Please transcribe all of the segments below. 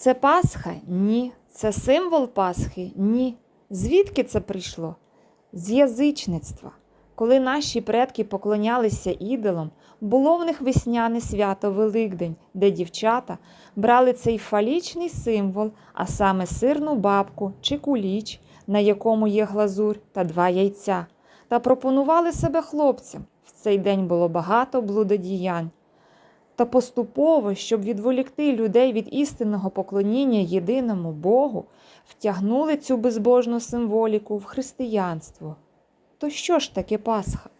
Це Пасха? Ні. Це символ Пасхи? Ні. Звідки це прийшло? З язичництва. Коли наші предки поклонялися ідолам, було в них весняне свято Великдень, де дівчата брали цей фалічний символ, а саме сирну бабку чи куліч, на якому є глазурь та два яйця, та пропонували себе хлопцям. В цей день було багато блудодіянь. Та поступово, щоб відволікти людей від істинного поклоніння єдиному Богу, втягнули цю безбожну символіку в християнство. То що ж таке Пасха?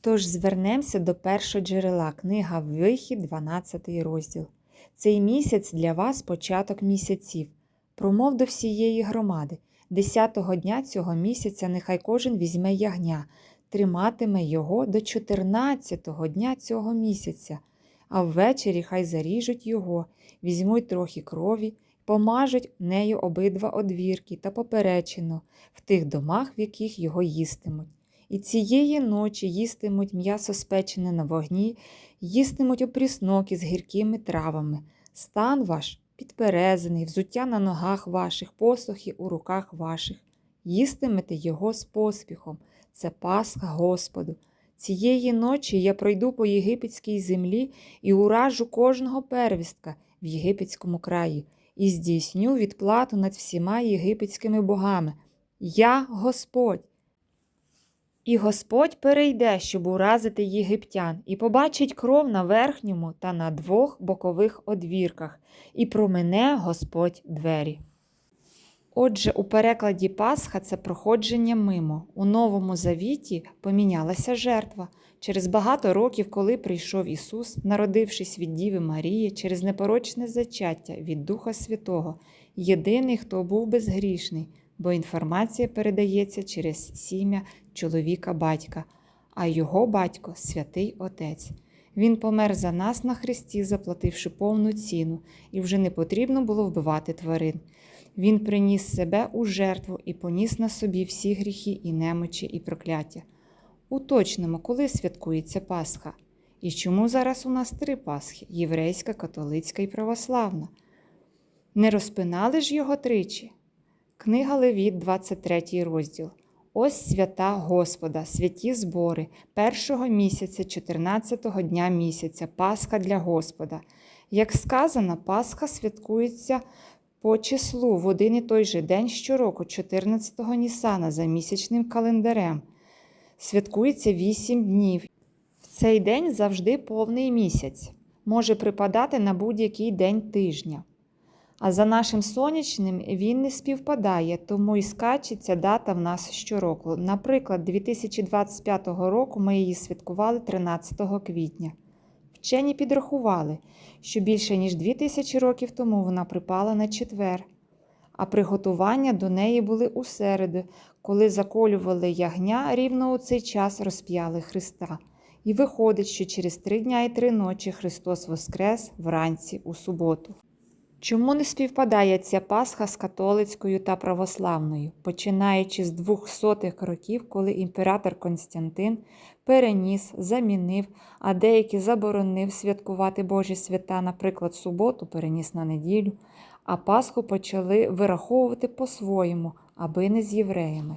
Тож звернемося до першого джерела книга Вихід, 12 розділ. Цей місяць для вас початок місяців. Промов до всієї громади. Десятого дня цього місяця нехай кожен візьме ягня, триматиме його до 14-го дня цього місяця, а ввечері хай заріжуть його, візьмуть трохи крові, помажуть нею обидва одвірки та поперечину в тих домах, в яких його їстимуть. І цієї ночі їстимуть м'ясо спечене на вогні, їстимуть опріснок із гіркими травами. Стан ваш підперезаний, взуття на ногах ваших, посохи у руках ваших. Їстимете його з поспіхом. Це Пасха Господу. Цієї ночі я пройду по єгипетській землі і уражу кожного первістка в єгипетському краї, і здійсню відплату над всіма єгипетськими богами. Я Господь. І Господь перейде, щоб уразити єгиптян, і побачить кров на верхньому та на двох бокових одвірках, і промене Господь двері. Отже, у перекладі Пасха це проходження мимо. У Новому Завіті помінялася жертва. Через багато років, коли прийшов Ісус, народившись від Діви Марії, через непорочне зачаття від Духа Святого, єдиний, хто був безгрішний, бо інформація передається через сім'я чоловіка батька, а його батько святий Отець. Він помер за нас на Христі, заплативши повну ціну, і вже не потрібно було вбивати тварин. Він приніс себе у жертву і поніс на собі всі гріхи і немочі і прокляття. Уточнимо, коли святкується Пасха. І чому зараз у нас три Пасхи єврейська, католицька і православна? Не розпинали ж його тричі? Книга Левіт, 23 розділ. Ось свята Господа, святі збори, першого місяця, 14-го дня місяця, Пасха для Господа. Як сказано, Пасха святкується по числу в один і той же день щороку, 14-го Нісана, за місячним календарем. Святкується 8 днів. В цей день завжди повний місяць, може припадати на будь-який день тижня. А за нашим сонячним він не співпадає, тому і скачеться дата в нас щороку. Наприклад, 2025 року ми її святкували 13 квітня. Вчені підрахували, що більше ніж 2000 років тому вона припала на четвер, а приготування до неї були у середу, коли заколювали ягня, рівно у цей час розп'яли Христа. І виходить, що через три дня і три ночі Христос воскрес вранці у суботу. Чому не співпадає ця Пасха з католицькою та православною, починаючи з 200-х років, коли імператор Константин переніс, замінив, а деякі заборонив святкувати Божі свята, наприклад, суботу переніс на неділю, а Пасху почали вираховувати по-своєму, аби не з євреями.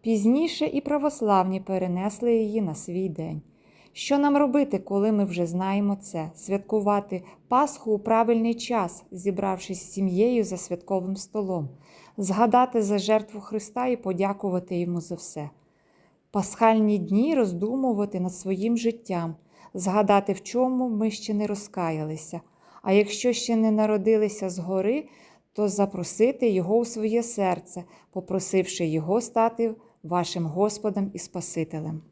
Пізніше і православні перенесли її на свій день. Що нам робити, коли ми вже знаємо це? Святкувати Пасху у правильний час, зібравшись з сім'єю за святковим столом, згадати за жертву Христа і подякувати йому за все. Пасхальні дні роздумувати над своїм життям, згадати, в чому ми ще не розкаялися. А якщо ще не народилися згори, то запросити Його у своє серце, попросивши Його стати вашим Господом і Спасителем.